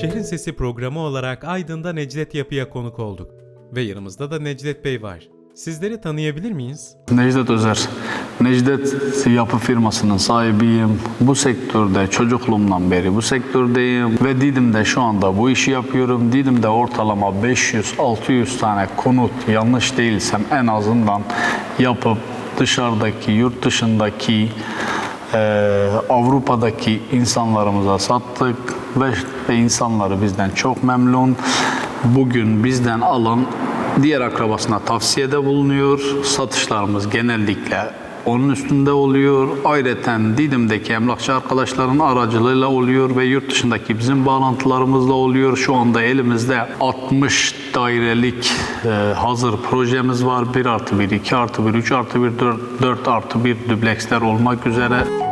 Şehrin Sesi programı olarak Aydın'da Necdet Yapı'ya konuk olduk. Ve yanımızda da Necdet Bey var. Sizleri tanıyabilir miyiz? Necdet Özer. Necdet yapı firmasının sahibiyim. Bu sektörde çocukluğumdan beri bu sektördeyim ve Didim'de şu anda bu işi yapıyorum. Didim'de ortalama 500-600 tane konut yanlış değilsem en azından yapıp dışarıdaki, yurt dışındaki eee, Avrupa'daki insanlarımıza sattık ve insanları bizden çok memnun. Bugün bizden alan diğer akrabasına tavsiyede bulunuyor. Satışlarımız genellikle onun üstünde oluyor. Ayrıca Didim'deki emlakçı arkadaşların aracılığıyla oluyor ve yurt dışındaki bizim bağlantılarımızla oluyor. Şu anda elimizde 60 dairelik e, hazır projemiz var. 1 artı 1, 2 artı 1, 3 artı 1, 4, 4 artı 1 dübleksler olmak üzere.